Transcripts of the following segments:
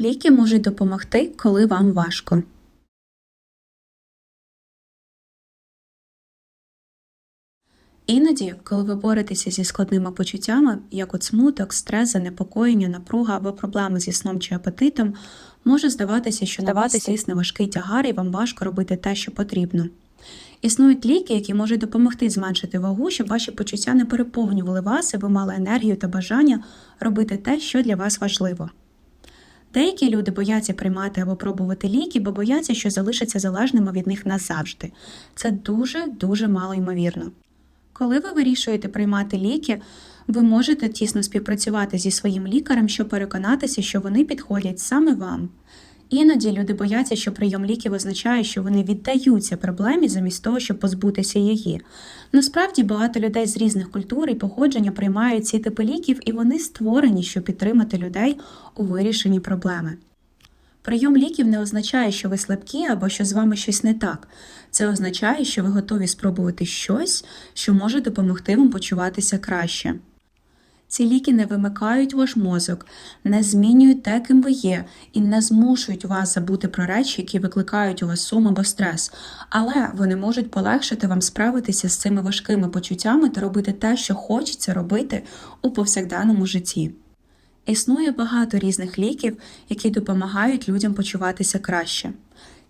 Ліки можуть допомогти, коли вам важко. Іноді, коли ви боретеся зі складними почуттями, як от смуток, стрес, занепокоєння, напруга або проблеми зі сном чи апетитом, може здаватися, що на вас тисне важкий тягар і вам важко робити те, що потрібно. Існують ліки, які можуть допомогти зменшити вагу, щоб ваші почуття не переповнювали вас, і ви мали енергію та бажання робити те, що для вас важливо. Деякі люди бояться приймати або пробувати ліки, бо бояться, що залишаться залежними від них назавжди. Це дуже дуже мало ймовірно. Коли ви вирішуєте приймати ліки, ви можете тісно співпрацювати зі своїм лікарем, щоб переконатися, що вони підходять саме вам. Іноді люди бояться, що прийом ліків означає, що вони віддаються проблемі замість того, щоб позбутися її. Насправді багато людей з різних культур і походження приймають ці типи ліків, і вони створені, щоб підтримати людей у вирішенні проблеми. Прийом ліків не означає, що ви слабкі або що з вами щось не так. Це означає, що ви готові спробувати щось, що може допомогти вам почуватися краще. Ці ліки не вимикають ваш мозок, не змінюють те, ким ви є, і не змушують вас забути про речі, які викликають у вас сум або стрес, але вони можуть полегшити вам справитися з цими важкими почуттями та робити те, що хочеться робити у повсякденному житті. Існує багато різних ліків, які допомагають людям почуватися краще.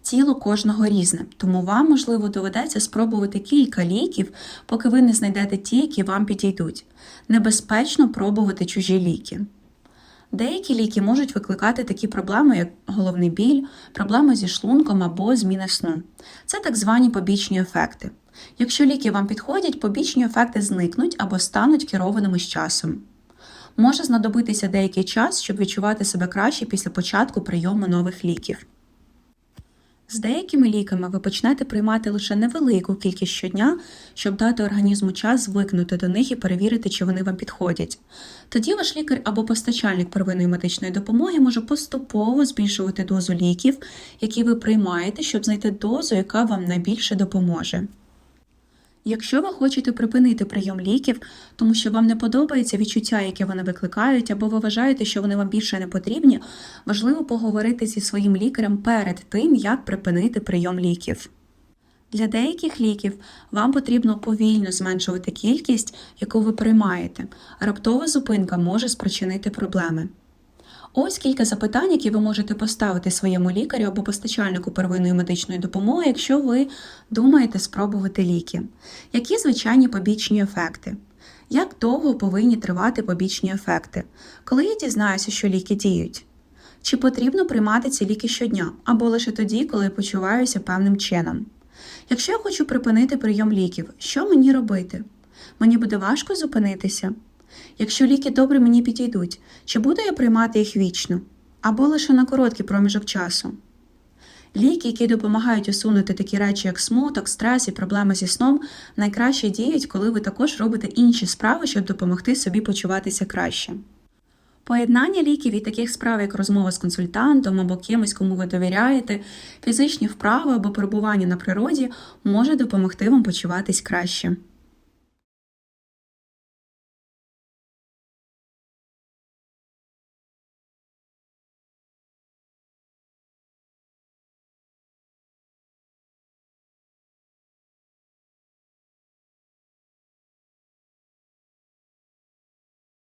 Тіло кожного різне, тому вам, можливо, доведеться спробувати кілька ліків, поки ви не знайдете ті, які вам підійдуть. Небезпечно пробувати чужі ліки. Деякі ліки можуть викликати такі проблеми, як головний біль, проблеми зі шлунком або зміна сну. Це так звані побічні ефекти. Якщо ліки вам підходять, побічні ефекти зникнуть або стануть керованими з часом. Може знадобитися деякий час, щоб відчувати себе краще після початку прийому нових ліків. З деякими ліками ви почнете приймати лише невелику кількість щодня, щоб дати організму час звикнути до них і перевірити, чи вони вам підходять. Тоді ваш лікар або постачальник первинної медичної допомоги може поступово збільшувати дозу ліків, які ви приймаєте, щоб знайти дозу, яка вам найбільше допоможе. Якщо ви хочете припинити прийом ліків, тому що вам не подобається відчуття, яке вони викликають, або ви вважаєте, що вони вам більше не потрібні, важливо поговорити зі своїм лікарем перед тим, як припинити прийом ліків. Для деяких ліків вам потрібно повільно зменшувати кількість, яку ви приймаєте. Раптова зупинка може спричинити проблеми. Ось кілька запитань, які ви можете поставити своєму лікарю або постачальнику первинної медичної допомоги, якщо ви думаєте спробувати ліки. Які звичайні побічні ефекти? Як довго повинні тривати побічні ефекти? Коли я дізнаюся, що ліки діють? Чи потрібно приймати ці ліки щодня або лише тоді, коли я почуваюся певним чином? Якщо я хочу припинити прийом ліків, що мені робити? Мені буде важко зупинитися? Якщо ліки добре мені підійдуть, чи буду я приймати їх вічно або лише на короткий проміжок часу? Ліки, які допомагають усунути такі речі, як смуток, стрес і проблеми зі сном, найкраще діють, коли ви також робите інші справи, щоб допомогти собі почуватися краще. Поєднання ліків і таких справ, як розмова з консультантом або кимось, кому ви довіряєте, фізичні вправи або перебування на природі може допомогти вам почуватись краще.